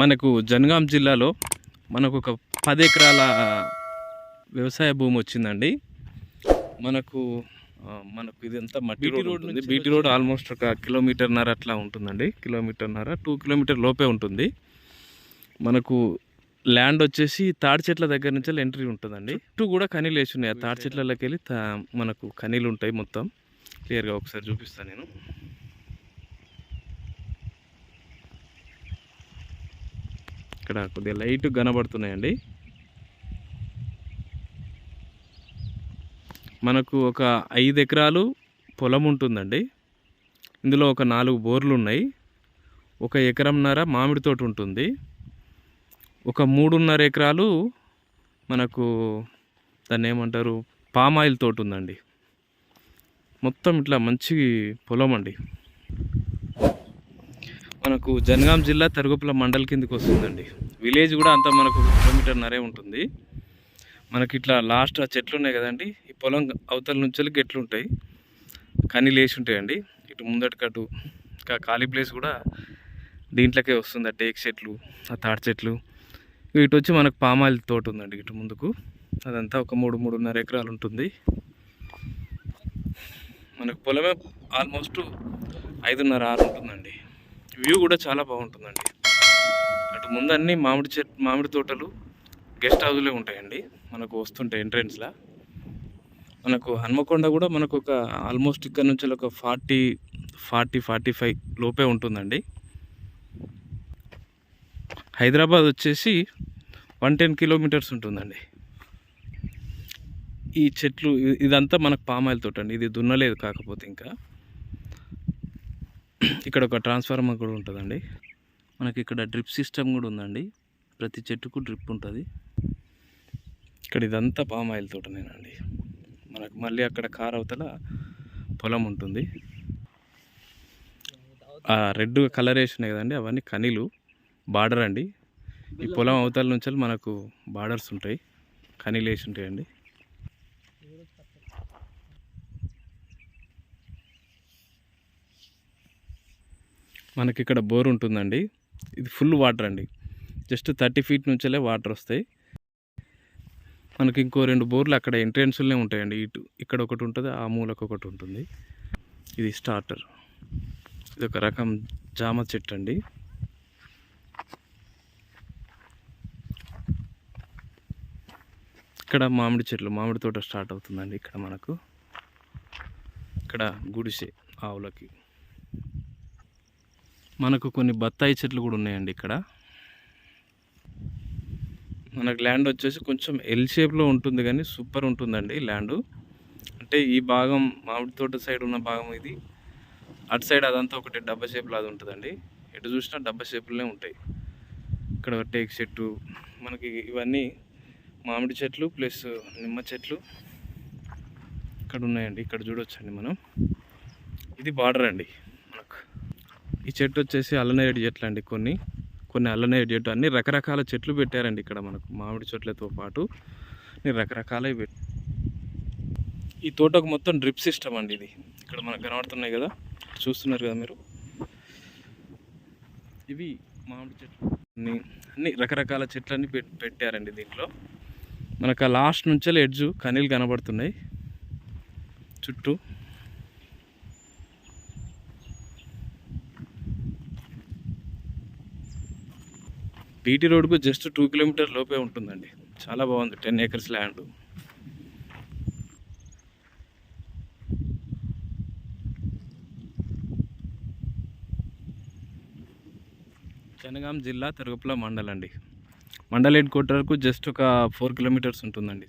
మనకు జనగాం జిల్లాలో మనకు ఒక పది ఎకరాల వ్యవసాయ భూమి వచ్చిందండి. మనకు మనకు ఇదంతా మట్టి రోడ్ ఉంటుంది. బీటీ రోడ్ ఆల్మోస్ట్ ఒక కిలోమీటర్న్నర అట్లా ఉంటుందండి. కిలోమీటర్న్నర టూ కిలోమీటర్ లోపే ఉంటుంది. మనకు ల్యాండ్ వచ్చేసి తాడి చెట్ల దగ్గర నుంచి ఎంట్రీ ఉంటుందండి. చుట్టూ కూడా కనీలు వేసి ఉన్నాయి. ఆ తాడి చెట్లలోకి వెళ్ళి తా- మనకు కనీలు ఉంటాయి మొత్తం. క్లియర్గా ఒకసారి చూపిస్తాను నేను. ఇక్కడ కొద్దిగా లైట్ కనబడుతున్నాయండి. మనకు ఒక ఐదు ఎకరాలు పొలం ఉంటుందండి. ఇందులో ఒక నాలుగు బోర్లు ఉన్నాయి. ఒక ఎకరంన్నర మామిడి తోట ఉంటుంది. ఒక మూడున్నర ఎకరాలు మనకు దాన్ని ఏమంటారు? పామాయిల్ తోట ఉందండి. మొత్తం ఇట్లా మంచి పొలం అండి. మనకు జనగాం జిల్లా తరుగుపుల మండల్ కిందకి వస్తుందండి. విలేజ్ కూడా అంతా మనకు ఒక కిలోమీటర్న్నరే ఉంటుంది. మనకి ఇట్లా లాస్ట్ ఆ చెట్లు ఉన్నాయి కదండి. ఈ పొలం అవతల నుంచి గెట్లు ఉంటాయి. కానీ లేచి ఉంటాయండి. ఇటు ముందటికి కటు ఇంకా ఖాళీ ప్లేస్ కూడా దీంట్లోకే వస్తుంది. ఆ టేక్ చెట్లు ఆ తాటి చెట్లు. ఇటు వచ్చి మనకు పామాయిల్ తోట ఉందండి ఇటు ముందుకు. అదంతా ఒక మూడు మూడున్నర ఎకరాలు ఉంటుంది. మనకు పొలమే ఆల్మోస్ట్ ఐదున్నర ఆరు ఉంటుందండి. వ్యూ కూడా చాలా బాగుంటుందండి. అటు ముందన్నీ మామిడి చెట్ మామిడి తోటలు గెస్ట్ హౌస్లే ఉంటాయండి. మనకు వస్తుంటాయి ఎంట్రెన్స్లా. మనకు హన్మకొండ కూడా మనకు ఒక ఆల్మోస్ట్ ఇక్కడ నుంచి ఒక ఫార్టీ ఫార్టీ ఫార్టీ ఫైవ్ లోపే ఉంటుందండి. హైదరాబాద్ వచ్చేసి వన్ టెన్ కిలోమీటర్స్ ఉంటుందండి. ఈ చెట్లు ఇదంతా మనకు పామాయిల్ తోట అండి. ఇది దున్నలేదు కాకపోతే ఇంకా. ఇక్కడ ఒక ట్రాన్స్ఫార్మర్ కూడా ఉంటుందండి. మనకి ఇక్కడ డ్రిప్ సిస్టమ్ కూడా ఉందండి. ప్రతి చెట్టుకు డ్రిప్ ఉంటుంది. ఇక్కడ ఇదంతా పామ్ ఆయిల్ తోటనేనండి. మనకు మళ్ళీ అక్కడ కార్ అవతల పొలం ఉంటుంది. ఆ రెడ్ కలర్ వేసినాయి కదండి అవన్నీ కనీలు బార్డర్ అండి. ఈ పొలం అవతల నుంచి మనకు బార్డర్స్ ఉంటాయి. కనీలు వేసి ఉంటాయండి. మనకి ఇక్కడ బోర్ ఉంటుందండి. ఇది ఫుల్ వాటర్ అండి. జస్ట్ థర్టీ ఫీట్ నుంచే వాటర్ వస్తాయి. మనకి ఇంకో రెండు బోర్లు అక్కడ ఎంట్రెన్స్లోనే ఉంటాయండి. ఇటు ఇక్కడ ఒకటి ఉంటుంది ఆ మూలకు ఒకటి ఉంటుంది. ఇది స్టార్టర్. ఇది ఒక రకం జామ చెట్టు అండి ఇక్కడ మామిడి చెట్లు మామిడి తోట స్టార్ట్ అవుతుందండి ఇక్కడ మనకు. ఇక్కడ గుడిసె ఆవులకి. మనకు కొన్ని బత్తాయి చెట్లు కూడా ఉన్నాయండి ఇక్కడ. మనకు ల్యాండ్ వచ్చేసి కొంచెం ఎల్ షేప్లో ఉంటుంది కానీ సూపర్ ఉంటుందండి ల్యాండ్. అంటే ఈ భాగం మామిడి తోట సైడ్ ఉన్న భాగం ఇది. అటు సైడ్ అదంతా ఒకటి డబ్బా షేప్లో లాగా ఉంటుందండి. ఎటు చూసినా డబ్బా షేపులనే ఉంటాయి. ఇక్కడ టేక్ చెట్టు మనకి ఇవన్నీ మామిడి చెట్లు ప్లస్ నిమ్మ చెట్లు ఇక్కడ ఉన్నాయండి. ఇక్కడ చూడొచ్చండి మనం. ఇది బార్డర్ అండి మనకు. ఈ చెట్టు వచ్చేసి అల్లనేరేడు చెట్లు అండి కొన్ని. కొన్ని అల్లనేరేడు చెట్టు. అన్ని రకరకాల చెట్లు పెట్టారండి ఇక్కడ మనకు. మామిడి చెట్లతో పాటు అన్ని రకరకాలవి పెట్ ఈ తోటకు మొత్తం డ్రిప్ సిస్టమ్ అండి ఇది. ఇక్కడ మనకు కనబడుతున్నాయి కదా. చూస్తున్నారు కదా మీరు? ఇవి మామిడి చెట్లు. అన్ని అన్ని రకరకాల చెట్లన్నీ పెట్ పెట్టారండి దీంట్లో. మనకు ఆ లాస్ట్ నుంచే ఎడ్జు కనీలు కనబడుతున్నాయి. చుట్టూ బీటీ రోడ్కు జస్ట్ టూ కిలోమీటర్ లోపే ఉంటుందండి. చాలా బాగుంది. Ten acres land. జనగాం జిల్లా తిరుగుపుల మండల్ అండి మండల్ హెడ్ క్వార్టర్కు జస్ట్ ఒక ఫోర్ కిలోమీటర్స్ ఉంటుందండి.